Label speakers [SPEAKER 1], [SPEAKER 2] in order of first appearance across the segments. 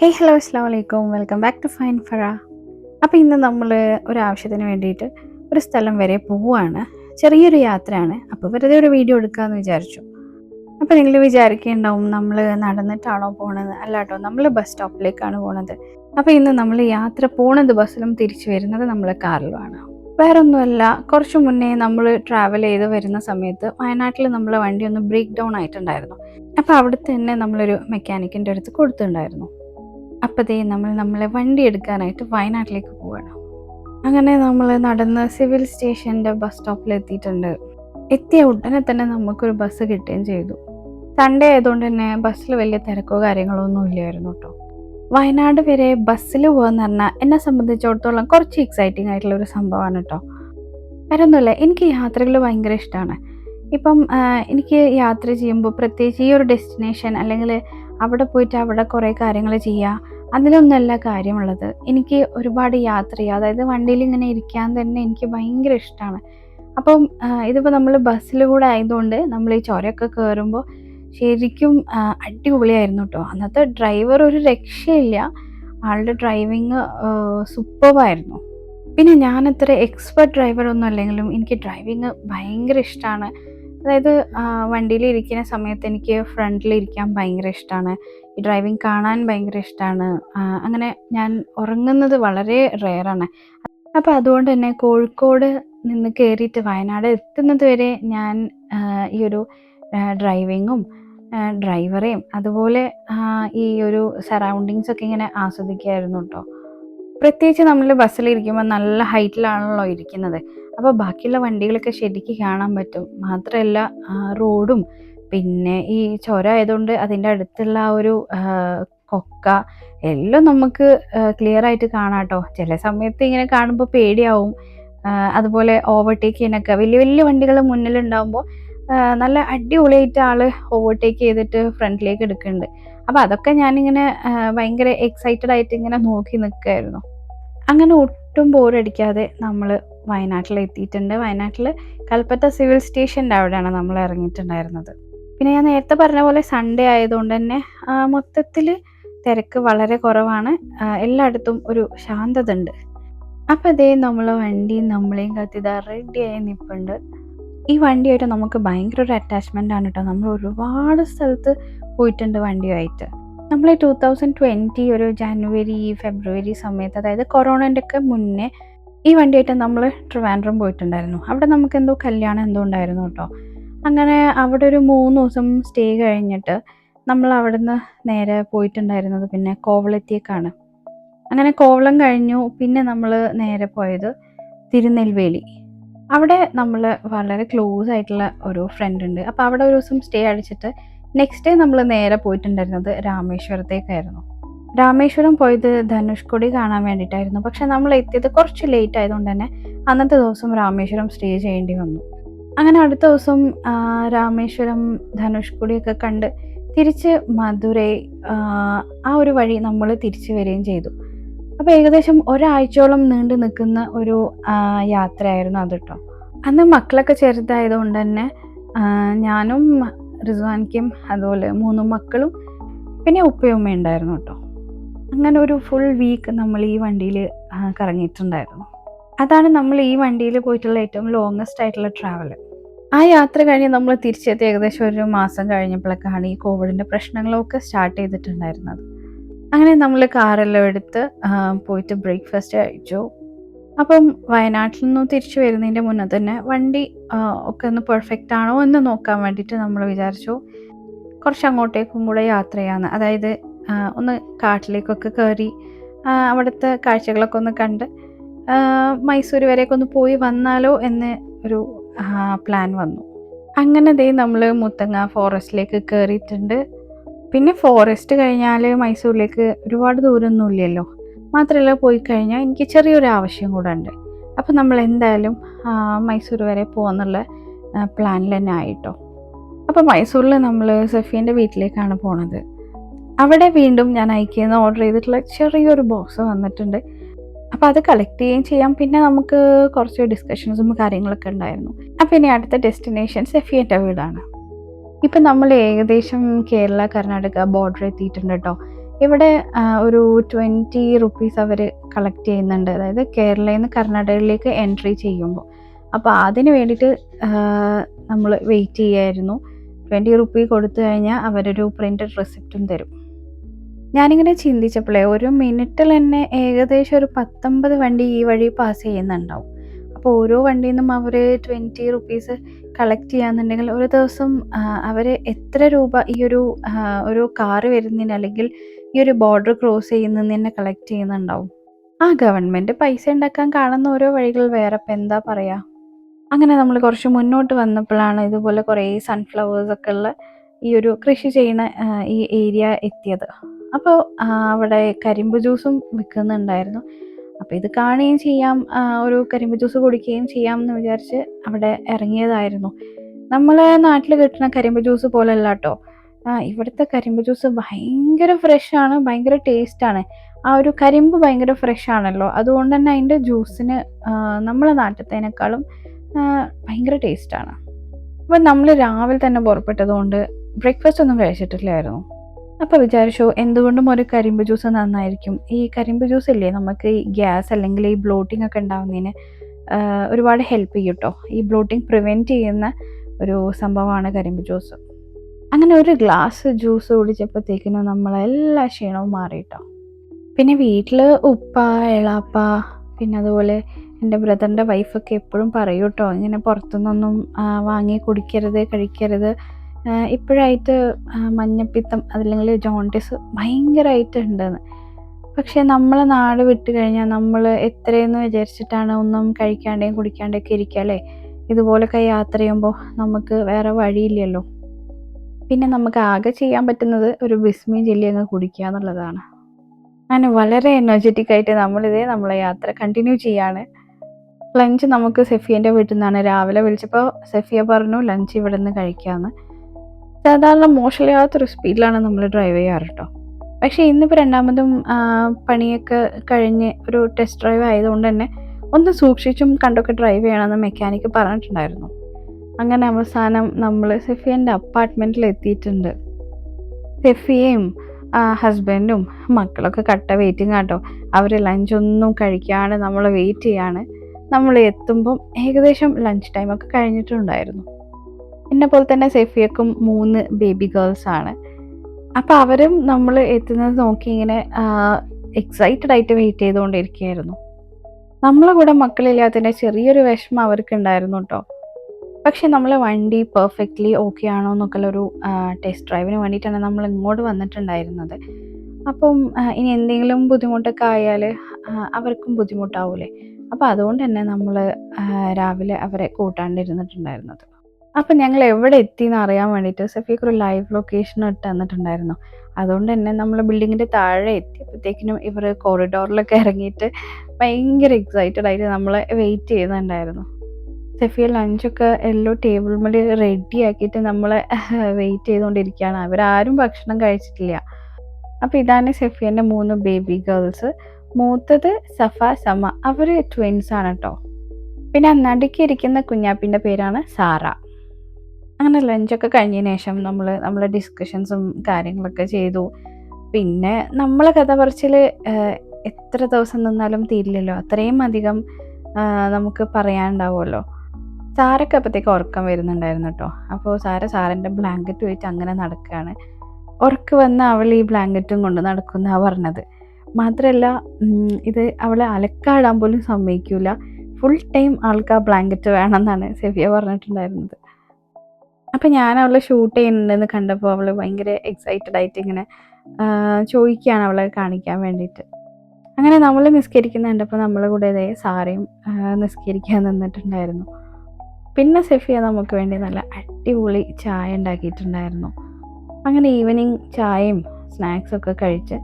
[SPEAKER 1] ഹേ hello അസ്സാം വലൈക്കും welcome back to fine ഫറ അപ്പോൾ ഇന്ന് നമ്മൾ ഒരു ആവശ്യത്തിന് വേണ്ടിയിട്ട് ഒരു സ്ഥലം വരെ പോവുകയാണ്. ചെറിയൊരു യാത്രയാണ്. അപ്പോൾ വെറുതെ ഒരു വീഡിയോ എടുക്കാമെന്ന് വിചാരിച്ചു. അപ്പോൾ നിങ്ങൾ വിചാരിക്കേണ്ടാവും നമ്മൾ നടന്നിട്ടാണോ പോണത്? അല്ലാട്ടോ നമ്മൾ ബസ് സ്റ്റോപ്പിലേക്കാണ് പോണത്. അപ്പോൾ ഇന്ന് നമ്മൾ യാത്ര പോണത് ബസ്സിലും തിരിച്ചു വരുന്നത് നമ്മൾ കാറിലുമാണ്. വേറൊന്നുമല്ല കുറച്ച് മുന്നേ നമ്മൾ ട്രാവൽ ചെയ്ത് വരുന്ന സമയത്ത് വയനാട്ടിൽ നമ്മൾ വണ്ടി ഒന്ന് ബ്രേക്ക് ഡൗൺ ആയിട്ടുണ്ടായിരുന്നു. അപ്പോൾ അവിടെ തന്നെ നമ്മളൊരു മെക്കാനിക്കിന്റെ അടുത്ത് കൊടുത്തിട്ടുണ്ടായിരുന്നു. അപ്പോഴത്തേ നമ്മൾ നമ്മളെ വണ്ടി എടുക്കാനായിട്ട് വയനാട്ടിലേക്ക് പോവുകയാണ് അങ്ങനെ നമ്മൾ നടന്ന് സിവിൽ സ്റ്റേഷന്റെ ബസ് സ്റ്റോപ്പിൽ എത്തിയിട്ടുണ്ട് എത്തിയ ഉടനെ തന്നെ നമുക്കൊരു ബസ് കിട്ടുകയും ചെയ്തു. സൺഡേ ആയതുകൊണ്ട് തന്നെ ബസ്സിൽ വലിയ തിരക്കോ കാര്യങ്ങളോ ഒന്നും ഇല്ലായിരുന്നു കേട്ടോ. വയനാട് വരെ ബസ്സിൽ പോകാന്ന് പറഞ്ഞാൽ എന്നെ സംബന്ധിച്ചിടത്തോളം കുറച്ച് എക്സൈറ്റിംഗ് ആയിട്ടുള്ള ഒരു സംഭവമാണ് കേട്ടോ. വരൊന്നുമില്ല എനിക്ക് യാത്രകൾ ഭയങ്കര ഇഷ്ടമാണ് ഇപ്പം എനിക്ക് യാത്ര ചെയ്യുമ്പോൾ പ്രത്യേകിച്ച് ഈ ഒരു ഡെസ്റ്റിനേഷൻ അല്ലെങ്കിൽ അവിടെ പോയിട്ട് അവിടെ കുറേ കാര്യങ്ങൾ ചെയ്യുക അതിലൊന്നല്ല കാര്യമുള്ളത്. എനിക്ക് ഒരുപാട് യാത്ര ചെയ്യുക അതായത് വണ്ടിയിൽ ഇങ്ങനെ ഇരിക്കാൻ തന്നെ എനിക്ക് ഭയങ്കര ഇഷ്ടമാണ് അപ്പം ഇതിപ്പോൾ നമ്മൾ ബസ്സിൽ കൂടെ ആയതുകൊണ്ട് നമ്മൾ ഈ ചുരമൊക്കെ കയറുമ്പോൾ ശരിക്കും അടിപൊളിയായിരുന്നു കേട്ടോ അന്നത്തെ ഡ്രൈവർ ഒരു രക്ഷയില്ല. ആളുടെ ഡ്രൈവിങ് സൂപ്പറായിരുന്നു പിന്നെ ഞാൻ അത്ര എക്സ്പെർട്ട് ഡ്രൈവർ ഒന്നും അല്ലെങ്കിലും എനിക്ക് ഡ്രൈവിങ് ഭയങ്കര ഇഷ്ടമാണ് അതായത് വണ്ടിയിൽ ഇരിക്കുന്ന സമയത്ത് എനിക്ക് ഫ്രണ്ടിൽ ഇരിക്കാൻ ഭയങ്കര ഇഷ്ടമാണ് ഈ ഡ്രൈവിംഗ് കാണാൻ ഭയങ്കര ഇഷ്ടമാണ് അങ്ങനെ ഞാൻ ഉറങ്ങുന്നത് വളരെ റെയറാണ് അപ്പോൾ അതുകൊണ്ട് തന്നെ കോഴിക്കോട് നിന്ന് കയറിയിട്ട് വയനാട് എത്തുന്നത് വരെ ഞാൻ ഈ ഒരു ഡ്രൈവിങ്ങും ഡ്രൈവറെയും അതുപോലെ ഈ ഒരു സറൗണ്ടിങ്സ് ഒക്കെ ഇങ്ങനെ ആസ്വദിക്കുകയായിരുന്നു കേട്ടോ പ്രത്യേകിച്ച് നമ്മൾ ബസ്സിലിരിക്കുമ്പോൾ നല്ല ഹൈറ്റിലാണല്ലോ ഇരിക്കുന്നത്. അപ്പോൾ ബാക്കിയുള്ള വണ്ടികളൊക്കെ ശരിക്ക് കാണാൻ പറ്റും. മാത്രമല്ല റോഡും പിന്നെ ഈ ചുരം ആയതുകൊണ്ട് അതിന്റെ അടുത്തുള്ള ആ ഒരു കൊക്ക എല്ലാം നമുക്ക് ക്ലിയർ ആയിട്ട് കാണാം കേട്ടോ ചില സമയത്ത് ഇങ്ങനെ കാണുമ്പോൾ പേടിയാവും. അതുപോലെ ഓവർടേക്ക് ചെയ്യാനൊക്കെ. വലിയ വലിയ വണ്ടികൾ മുന്നിലുണ്ടാകുമ്പോൾ നല്ല അടിപൊളിയായിട്ട് ആൾ ഓവർടേക്ക് ചെയ്തിട്ട് ഫ്രണ്ടിലേക്ക് എടുക്കുന്നുണ്ട്. അപ്പോൾ അതൊക്കെ ഞാനിങ്ങനെ ഭയങ്കര എക്സൈറ്റഡ് ആയിട്ട് ഇങ്ങനെ നോക്കി നിൽക്കുമായിരുന്നു അങ്ങനെ ഒട്ടും ബോറടിക്കാതെ നമ്മൾ വയനാട്ടിൽ എത്തിയിട്ടുണ്ട് വയനാട്ടിൽ കൽപ്പറ്റ സിവിൽ സ്റ്റേഷന്റെ അവിടെയാണ് നമ്മൾ ഇറങ്ങിയിട്ടുണ്ടായിരുന്നത്. പിന്നെ ഞാൻ നേരത്തെ പറഞ്ഞ പോലെ സൺഡേ ആയതുകൊണ്ട് തന്നെ മൊത്തത്തിൽ തിരക്ക് വളരെ കുറവാണ്. എല്ലായിടത്തും ഒരു ശാന്തത ഉണ്ട്. അപ്പം അതേ നമ്മളെ വണ്ടി നമ്മളെയും കത്തിതാ റെഡിയായി നിൽപ്പുണ്ട് ഈ വണ്ടിയായിട്ട് നമുക്ക് ഭയങ്കര ഒരു അറ്റാച്ച്മെന്റ് ആണ് കേട്ടോ നമ്മൾ ഒരുപാട് സ്ഥലത്ത് പോയിട്ടുണ്ട് വണ്ടിയുമായിട്ട് നമ്മൾ ടൂ തൗസൻഡ് ട്വന്റി ഒരു ജനുവരി ഫെബ്രുവരി സമയത്ത് അതായത് കൊറോണന്റെ ഒക്കെ മുന്നേ ഈ വണ്ടിയായിട്ട് നമ്മൾ ട്രിവാൻഡ്രം പോയിട്ടുണ്ടായിരുന്നു. അവിടെ നമുക്ക് എന്തോ കല്യാണം എന്തോ ഉണ്ടായിരുന്നു കേട്ടോ അങ്ങനെ അവിടെ ഒരു മൂന്ന് ദിവസം സ്റ്റേ കഴിഞ്ഞിട്ട് നമ്മൾ അവിടുന്ന് നേരെ പോയിട്ടുണ്ടായിരുന്നത് പിന്നെ കോവളത്തേക്കാണ്. അങ്ങനെ കോവളം കഴിഞ്ഞു പിന്നെ നമ്മൾ നേരെ പോയത് തിരുനെൽവേലി. അവിടെ നമ്മൾ വളരെ ക്ലോസ് ആയിട്ടുള്ള ഒരു ഫ്രണ്ട് ഉണ്ട്. അപ്പോൾ അവിടെ ഒരു ദിവസം സ്റ്റേ അടിച്ചിട്ട് നെക്സ്റ്റ് ഡേ നമ്മൾ നേരെ പോയിട്ടുണ്ടായിരുന്നത് രാമേശ്വരത്തേക്കായിരുന്നു. രാമേശ്വരം പോയത് ധനുഷ്കൊടി കാണാൻ വേണ്ടിയിട്ടായിരുന്നു. പക്ഷെ നമ്മൾ എത്തിയത് കുറച്ച് ലേറ്റ് ആയതുകൊണ്ട് തന്നെ അന്നത്തെ ദിവസം രാമേശ്വരം സ്റ്റേ ചെയ്യേണ്ടി വന്നു. അങ്ങനെ അടുത്ത ദിവസം രാമേശ്വരം ധനുഷ്കുടിയൊക്കെ കണ്ട് തിരിച്ച് മധുരൈ ആ, ആ ഒരു വഴി നമ്മൾ തിരിച്ചു വരികയും ചെയ്തു. അപ്പോൾ ഏകദേശം ഒരാഴ്ചയോളം നീണ്ടു നിൽക്കുന്ന ഒരു യാത്രയായിരുന്നു അത് കേട്ടോ അന്ന് മക്കളൊക്കെ ചെറുതായതുകൊണ്ട് തന്നെ ഞാനും റിസ്വാൻക്കും അതുപോലെ മൂന്ന് മക്കളും പിന്നെ ഉപ്പയും ഉണ്ടായിരുന്നു കേട്ടോ അങ്ങനെ ഒരു ഫുൾ വീക്ക് നമ്മൾ ഈ വണ്ടിയിൽ കറങ്ങിയിട്ടുണ്ടായിരുന്നു. അതാണ് നമ്മൾ ഈ വണ്ടിയിൽ പോയിട്ടുള്ള ഏറ്റവും ലോങ്ങസ്റ്റ് ആയിട്ടുള്ള ട്രാവൽ ആ യാത്ര കഴിഞ്ഞ് നമ്മൾ തിരിച്ചെത്തി ഏകദേശം ഒരു മാസം കഴിഞ്ഞപ്പോഴൊക്കെയാണ് ഈ കോവിഡിന്റെ പ്രശ്നങ്ങളൊക്കെ സ്റ്റാർട്ട് ചെയ്തിട്ടുണ്ടായിരുന്നത്. അങ്ങനെ നമ്മൾ കാറെല്ലാം എടുത്ത് പോയിട്ട് ബ്രേക്ക്ഫാസ്റ്റ് കഴിച്ചു. അപ്പം വയനാട്ടിൽ നിന്ന് തിരിച്ചു വരുന്നതിന്റെ മുന്നേ തന്നെ വണ്ടി ഒക്കെ ഒന്ന് പെർഫെക്റ്റ് ആണോ എന്ന് നോക്കാൻ വേണ്ടിയിട്ട് നമ്മൾ വിചാരിച്ചു. കുറച്ച് അങ്ങോട്ടേക്കും കൂടെ യാത്ര ചെയ്യാമെന്ന് അതായത് ഒന്ന് കാട്ടിലേക്കൊക്കെ കയറി അവിടുത്തെ കാഴ്ചകളൊക്കെ ഒന്ന് കണ്ട് മൈസൂർ വരെയൊക്കെ ഒന്ന് പോയി വന്നാലോ എന്ന് ഒരു പ്ലാൻ വന്നു. അങ്ങനെ ദേ നമ്മൾ മുത്തങ്ങ ഫോറസ്റ്റിലേക്ക് കയറിയിട്ടുണ്ട് പിന്നെ ഫോറസ്റ്റ് കഴിഞ്ഞാൽ മൈസൂരിലേക്ക് ഒരുപാട് ദൂരമൊന്നും ഇല്ലല്ലോ. മാത്രമല്ല പോയി കഴിഞ്ഞാൽ എനിക്ക് ചെറിയൊരു ആവശ്യം കൂടെ ഉണ്ട്. അപ്പോൾ നമ്മൾ എന്തായാലും മൈസൂർ വരെ പോകുന്നുള്ള പ്ലാനിൽ തന്നെ ആയിട്ടോ. അപ്പോൾ മൈസൂരിൽ നമ്മൾ സഫീന്റെ വീട്ടിലേക്കാണ് പോണത്. അവിടെ വീണ്ടും ഞാൻ അയക്കുന്ന ഓർഡർ ചെയ്തിട്ടുള്ള ചെറിയൊരു ബോക്സ് വന്നിട്ടുണ്ട്. അപ്പോൾ അത് കളക്ട് ചെയ്യുകയും ചെയ്യാം. പിന്നെ നമുക്ക് കുറച്ച് ഡിസ്കഷൻസും കാര്യങ്ങളൊക്കെ ഉണ്ടായിരുന്നു. അപ്പോൾ ഇനി അടുത്ത ഡെസ്റ്റിനേഷൻ സെഫിയന്റെ വീടാണ് ഇപ്പം നമ്മൾ ഏകദേശം കേരള കർണാടക ബോർഡർ എത്തിയിട്ടുണ്ട് കേട്ടോ ഇവിടെ ഒരു ട്വന്റി റുപ്പീസ് അവർ കളക്ട് ചെയ്യുന്നുണ്ട്. അതായത് കേരളയിൽ നിന്ന് കർണാടകയിലേക്ക് എൻട്രി ചെയ്യുമ്പോൾ. അപ്പോൾ അതിന് വേണ്ടിയിട്ട് നമ്മൾ വെയിറ്റ് ചെയ്യായിരുന്നു. ട്വന്റി റുപ്പി കൊടുത്തു കഴിഞ്ഞാൽ അവരൊരു പ്രിന്റഡ് റെസിപ്റ്റും തരും. ഞാനിങ്ങനെ ചിന്തിച്ചപ്പോഴേ ഒരു മിനിറ്റിൽ തന്നെ ഏകദേശം ഒരു പത്തൊമ്പത് വണ്ടി ഈ വഴി പാസ് ചെയ്യുന്നുണ്ടാവും. അപ്പോൾ ഓരോ വണ്ടിയിൽ നിന്നും അവർ ട്വന്റി റുപ്പീസ് കളക്ട് ചെയ്യാന്നുണ്ടെങ്കിൽ ഒരു ദിവസം അവർ എത്ര രൂപ ഈ ഒരു ഒരു കാറ് വരുന്നതിന് അല്ലെങ്കിൽ ഈ ഒരു ബോർഡർ ക്രോസ് ചെയ്യുന്നതിന് തന്നെ കളക്ട് ചെയ്യുന്നുണ്ടാവും. ആ ഗവൺമെന്റ് പൈസ ഉണ്ടാക്കാൻ കാണുന്ന ഓരോ വഴികൾ വേറെ ഇപ്പം എന്താ പറയുക അങ്ങനെ നമ്മൾ കുറച്ച് മുന്നോട്ട് വന്നപ്പോഴാണ് ഇതുപോലെ കുറേ സൺഫ്ലവേഴ്സൊക്കെ ഉള്ള ഈ ഒരു കൃഷി ചെയ്യുന്ന ഈ ഏരിയ എത്തിയത്. അപ്പോൾ അവിടെ കരിമ്പ് ജ്യൂസും വിൽക്കുന്നുണ്ടായിരുന്നു അപ്പോൾ ഇത് കാണുകയും ചെയ്യാം ഒരു കരിമ്പ് ജ്യൂസ് കുടിക്കുകയും ചെയ്യാം എന്ന് വിചാരിച്ച് അവിടെ ഇറങ്ങിയതായിരുന്നു. നമ്മളെ നാട്ടിൽ കിട്ടുന്ന കരിമ്പ് ജ്യൂസ് പോലെയല്ല കേട്ടോ. ഇവിടുത്തെ കരിമ്പ് ജ്യൂസ് ഭയങ്കര ഫ്രഷാണ് ഭയങ്കര ടേസ്റ്റാണ് ആ ഒരു കരിമ്പ് ഭയങ്കര ഫ്രഷ് ആണല്ലോ. അതുകൊണ്ട് തന്നെ അതിന്റെ ജ്യൂസിന് നമ്മളെ നാട്ടിലത്തേനേക്കാളും ഭയങ്കര ടേസ്റ്റാണ് അപ്പം നമ്മൾ രാവിലെ തന്നെ പുറപ്പെട്ടതുകൊണ്ട് ബ്രേക്ക്ഫാസ്റ്റ് ഒന്നും കഴിച്ചിട്ടില്ലായിരുന്നു. അപ്പോൾ വിചാരിച്ചു എന്തുകൊണ്ടും ഒരു കരിമ്പ് ജ്യൂസ് നന്നായിരിക്കും. ഈ കരിമ്പ് ജ്യൂസ് ഇല്ലേ നമുക്ക് ഈ ഗ്യാസ് അല്ലെങ്കിൽ ഈ ബ്ലോട്ടിംഗ് ഒക്കെ ഉണ്ടാകുന്നതിന് ആ, ഒരുപാട് ഹെൽപ്പ് ചെയ്യും കേട്ടോ ഈ ബ്ലോട്ടിംഗ് പ്രിവെന്റ് ചെയ്യുന്ന ഒരു സംഭവമാണ് കരിമ്പ് ജ്യൂസ്. അങ്ങനെ ഒരു ഗ്ലാസ് ജ്യൂസ് കുടിച്ചപ്പോഴത്തേക്കിനും നമ്മളെല്ലാ ക്ഷീണവും മാറി കേട്ടോ പിന്നെ വീട്ടിൽ ഉപ്പ എളാപ്പ പിന്നെ അതുപോലെ എന്റെ ബ്രദറിന്റെ വൈഫൊക്കെ എപ്പോഴും പറയും കേട്ടോ ഇങ്ങനെ പുറത്തുനിന്നൊന്നും വാങ്ങി കുടിക്കരുത് കഴിക്കരുത്. ഇപ്പോഴായിട്ട് മഞ്ഞപ്പിത്തം അതല്ലെങ്കിൽ ജോണ്ടിസ് ഭയങ്കരമായിട്ട് ഉണ്ടെന്ന് പക്ഷെ നമ്മൾ നാട് വിട്ട് കഴിഞ്ഞാൽ നമ്മൾ എത്രയെന്ന് വിചാരിച്ചിട്ടാണ് ഒന്നും കഴിക്കാണ്ടേയും കുടിക്കാണ്ടൊക്കെ ഇരിക്കുക അല്ലേ? ഇതുപോലൊക്കെ യാത്ര ചെയ്യുമ്പോൾ നമുക്ക് വേറെ വഴിയില്ലല്ലോ. പിന്നെ നമുക്ക് ആകെ ചെയ്യാൻ പറ്റുന്നത് ഒരു ബിസ്മി ജെല്ലി അങ്ങ് കുടിക്കുക എന്നുള്ളതാണ്. അങ്ങനെ വളരെ എനർജറ്റിക് ആയിട്ട് നമ്മളിതേ നമ്മളെ യാത്ര കണ്ടിന്യൂ ചെയ്യാണ്. ലഞ്ച് നമുക്ക് സെഫിയന്റെ വീട്ടിൽ നിന്നാണ്. രാവിലെ വിളിച്ചപ്പോൾ സെഫിയ പറഞ്ഞു ലഞ്ച് ഇവിടെ നിന്ന് കഴിക്കാമെന്ന്. സാധാരണ മോശമില്ലാത്തൊരു സ്പീഡിലാണ് നമ്മൾ ഡ്രൈവ് ചെയ്യാറ് കേട്ടോ പക്ഷേ ഇന്നിപ്പോൾ രണ്ടാമതും പണിയൊക്കെ കഴിഞ്ഞ് ഒരു ടെസ്റ്റ് ഡ്രൈവ് ആയതുകൊണ്ട് തന്നെ ഒന്ന് സൂക്ഷിച്ചും കണ്ടൊക്കെ ഡ്രൈവ് ചെയ്യണമെന്ന് മെക്കാനിക്ക് പറഞ്ഞിട്ടുണ്ടായിരുന്നു. അങ്ങനെ അവസാനം നമ്മൾ സെഫിയന്റെ അപ്പാർട്ട്മെന്റിൽ എത്തിയിട്ടുണ്ട് സെഫിയയും ഹസ്ബൻഡും മക്കളൊക്കെ കട്ട വെയിറ്റിംഗ് ആട്ടോ. അവർ ലഞ്ചൊന്നും കഴിക്കാണ്ട് നമ്മൾ വെയിറ്റ് ചെയ്യാണ്. നമ്മൾ എത്തുമ്പം ഏകദേശം ലഞ്ച് ടൈമൊക്കെ കഴിഞ്ഞിട്ടുണ്ടായിരുന്നു. എന്നെ പോലെ തന്നെ സെഫിയക്കും മൂന്ന് ബേബി ഗേൾസ് ആണ്. അപ്പോൾ അവരും നമ്മൾ എത്തുന്നത് നോക്കി ഇങ്ങനെ എക്സൈറ്റഡ് ആയിട്ട് വെയിറ്റ് ചെയ്തുകൊണ്ടിരിക്കുകയായിരുന്നു. നമ്മളെ കൂടെ മക്കളില്ലാത്തതിന്റെ ചെറിയൊരു വിഷമം അവർക്കുണ്ടായിരുന്നു കേട്ടോ പക്ഷെ നമ്മൾ വണ്ടി പെർഫെക്റ്റ്ലി ഓക്കെ ആണോ എന്നൊക്കെ എന്നൊക്കെയുള്ളൊരു ടെസ്റ്റ് ഡ്രൈവിന് വേണ്ടിയിട്ടാണ് നമ്മൾ ഇങ്ങോട്ട് വന്നിട്ടുണ്ടായിരുന്നത്. അപ്പം ഇനി എന്തെങ്കിലും ബുദ്ധിമുട്ടൊക്കെ ആയാൽ അവർക്കും ബുദ്ധിമുട്ടാവൂലേ. അപ്പോൾ അതുകൊണ്ട് തന്നെ നമ്മൾ രാവിലെ അവരെ കൂട്ടാണ്ടിരുന്നിട്ടുണ്ടായിരുന്നത്. അപ്പം ഞങ്ങൾ എവിടെ എത്തി എന്ന് അറിയാൻ വേണ്ടിയിട്ട് സഫീക്ക് ഒരു ലൈവ് ലൊക്കേഷൻ ഇട്ട് തന്നിട്ടുണ്ടായിരുന്നു. അതുകൊണ്ട് തന്നെ നമ്മൾ ബിൽഡിങ്ങിന്റെ താഴെ എത്തിയപ്പോഴത്തേക്കിനും ഇവർ കോറിഡോറിലൊക്കെ ഇറങ്ങിയിട്ട് ഭയങ്കര എക്സൈറ്റഡ് ആയിട്ട് നമ്മൾ വെയിറ്റ് ചെയ്യുന്നുണ്ടായിരുന്നു. സെഫിയ ലഞ്ചൊക്കെ എല്ലോ ടേബിൾ മേൽ റെഡി ആക്കിയിട്ട് നമ്മൾ വെയിറ്റ് ചെയ്തുകൊണ്ടിരിക്കുകയാണ്. അവരാരും ഭക്ഷണം കഴിച്ചിട്ടില്ല. അപ്പോൾ ഇതാണ് സെഫിയന്റെ മൂന്ന് ബേബി ഗേൾസ് മൂത്തത് സഫ സമ. അവർ ട്വിൻസ് ആണ് കേട്ടോ പിന്നെ നടുക്കി ഇരിക്കുന്ന കുഞ്ഞാപ്പിന്റെ പേരാണ് സാറ. അങ്ങനെ ലഞ്ചൊക്കെ കഴിഞ്ഞതിന് ശേഷം നമ്മൾ നമ്മളെ ഡിസ്കഷൻസും കാര്യങ്ങളൊക്കെ ചെയ്തു. പിന്നെ നമ്മളെ കഥ പറച്ചിൽ എത്ര ദിവസം നിന്നാലും തീരില്ലല്ലോ. അത്രയും അധികം നമുക്ക് പറയാനുണ്ടാവുമല്ലോ. സാറൊക്കെ അപ്പോഴത്തേക്ക് ഉറക്കം വരുന്നുണ്ടായിരുന്നു കേട്ടോ അപ്പോൾ സാറ് സാറിന്റെ ബ്ലാങ്കറ്റ് വെച്ച് അങ്ങനെ നടക്കുകയാണ് ഉറക്ക് വന്ന അവൾ ഈ ബ്ലാങ്കറ്റും കൊണ്ട് നടക്കുന്നതാണ് പറഞ്ഞത്. മാത്രമല്ല ഇത് അവളെ അലക്കാടാൻ പോലും സമ്മതിക്കൂല. ഫുൾ ടൈം ആൾക്ക് ആ ബ്ലാങ്കറ്റ് വേണമെന്നാണ് സെഫിയ പറഞ്ഞിട്ടുണ്ടായിരുന്നത്. അപ്പം ഞാൻ അവളെ ഷൂട്ട് ചെയ്യുന്നുണ്ടെന്ന് കണ്ടപ്പോൾ അവൾ ഭയങ്കര എക്സൈറ്റഡ് ആയിട്ട് ഇങ്ങനെ ചോദിക്കുകയാണ് അവളെ കാണിക്കാൻ വേണ്ടിയിട്ട്. അങ്ങനെ നമ്മൾ നിസ്കരിക്കുന്ന കണ്ടപ്പോൾ നമ്മളെ കൂടെ ഇതേ സാറയും നിസ്കരിക്കാൻ നിന്നിട്ടുണ്ടായിരുന്നു. പിന്നെ സെഫിയ നമുക്ക് വേണ്ടി നല്ല അടിപൊളി ചായ ഉണ്ടാക്കിയിട്ടുണ്ടായിരുന്നു. അങ്ങനെ ഈവനിങ് ചായയും സ്നാക്സൊക്കെ കഴിച്ച്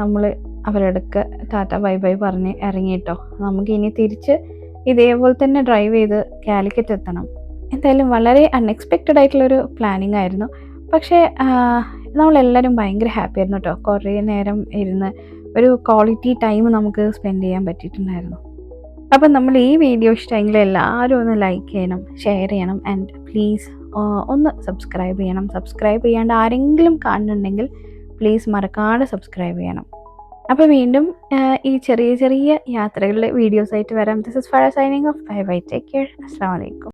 [SPEAKER 1] നമ്മൾ അവരടുക്ക് ടാറ്റ ബൈ ബൈ പറഞ്ഞ് ഇറങ്ങിയിട്ടോ നമുക്ക് ഇനി തിരിച്ച് ഇതേപോലെ തന്നെ ഡ്രൈവ് ചെയ്ത് കാലിക്കറ്റ് എത്തണം. എന്തായാലും വളരെ അൺഎക്സ്പെക്റ്റഡ് ആയിട്ടുള്ളൊരു പ്ലാനിങ് ആയിരുന്നു. പക്ഷേ നമ്മളെല്ലാവരും ഭയങ്കര ഹാപ്പി ആയിരുന്നു കേട്ടോ കുറേ നേരം ഇരുന്ന് ഒരു ക്വാളിറ്റി ടൈം നമുക്ക് സ്പെൻഡ് ചെയ്യാൻ പറ്റിയിട്ടുണ്ടായിരുന്നു. അപ്പം നമ്മൾ ഈ വീഡിയോ ഇഷ്ടമെങ്കിൽ എല്ലാവരും ഒന്ന് ലൈക്ക് ചെയ്യണം ഷെയർ ചെയ്യണം ആൻഡ് പ്ലീസ് ഒന്ന് സബ്സ്ക്രൈബ് ചെയ്യണം. സബ്സ്ക്രൈബ് ചെയ്യാണ്ട് ആരെങ്കിലും കാണുന്നുണ്ടെങ്കിൽ പ്ലീസ് മറക്കാതെ സബ്സ്ക്രൈബ് ചെയ്യണം. അപ്പോൾ വീണ്ടും ഈ ചെറിയ ചെറിയ യാത്രകളിലെ വീഡിയോസ് ആയിട്ട് വരാം. This is fire signing off bye bye take care അസ്സാം വലൈക്കും